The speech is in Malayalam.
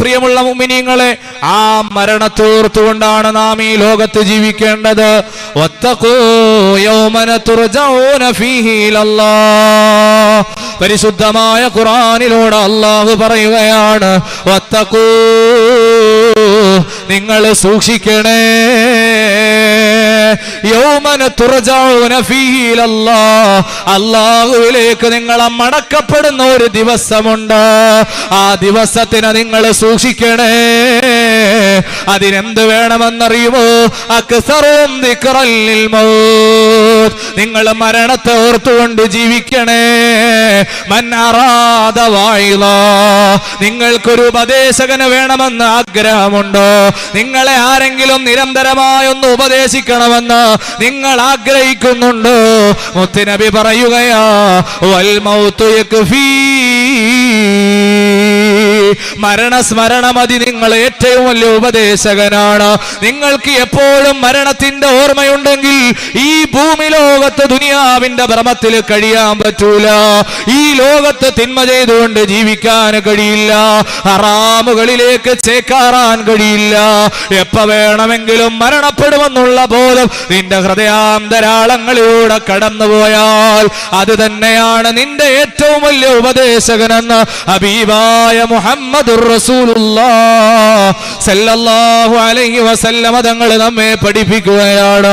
പ്രിയമുള്ള മുമിനിങ്ങളെ ആ മരണത്തോർത്തുകൊണ്ടാണ് നാം ഈ ലോകത്ത് ജീവിക്കേണ്ടത്. പരിശുദ്ധമായ ഖുറാനിലൂടെ അള്ളാഹു പറയുകയാണ് നിങ്ങൾ സൂക്ഷിക്കണേ അള്ളാഹുവിലേക്ക് നിങ്ങൾ മടക്കപ്പെടുന്ന ഒരു ദിവസമുണ്ട്. ആ ദിവസത്തിന് നിങ്ങൾ സൂക്ഷിക്കണേ. അതിനെന്ത് വേണമെന്നറിയുമോ. നിങ്ങൾ മരണത്തെ ഓർത്തുകൊണ്ട് ജീവിക്കണേ. മന്നറാദ വായില. നിങ്ങൾക്കൊരു ഉപദേശകന് വേണമെന്ന് ആഗ്രഹമുണ്ടോ? നിങ്ങളെ ആരെങ്കിലും നിരന്തരമായൊന്ന് ഉപദേശിക്കണമെന്ന് നിങ്ങൾ ആഗ്രഹിക്കുന്നുണ്ടോ? മുത്തുനബി പറയുകയാ വൽ മൗത്തു യക്ഫീ മരണസ്മരണമതി നിങ്ങൾ ഏറ്റവും വലിയ ഉപദേശകനാണ്. നിങ്ങൾക്ക് എപ്പോഴും മരണത്തിന്റെ ഓർമ്മയുണ്ടെങ്കിൽ ഈ ഭൂമി ലോകത്ത് ദുനിയാവിന്റെ ഭ്രമത്തിൽ കഴിയാൻ പറ്റൂല. ഈ ലോകത്ത് തിന്മ ചെയ്തുകൊണ്ട് ജീവിക്കാൻ കഴിയില്ല. ഹറാമുകളിലേക്ക് ചേക്കാറാൻ കഴിയില്ല. എപ്പ വേണമെങ്കിലും മരണപ്പെടുമെന്നുള്ള ബോധം നിന്റെ ഹൃദയാന്തരാളങ്ങളിലൂടെ കടന്നുപോയാൽ അത് തന്നെയാണ് നിന്റെ ഏറ്റവും വലിയ ഉപദേശകനെന്ന് ഹബീബായ മുഹമ്മദുർ അലൈഹി വസല്ലമ തങ്ങൾ നമ്മെ പഠിപ്പിക്കുകയാണ്.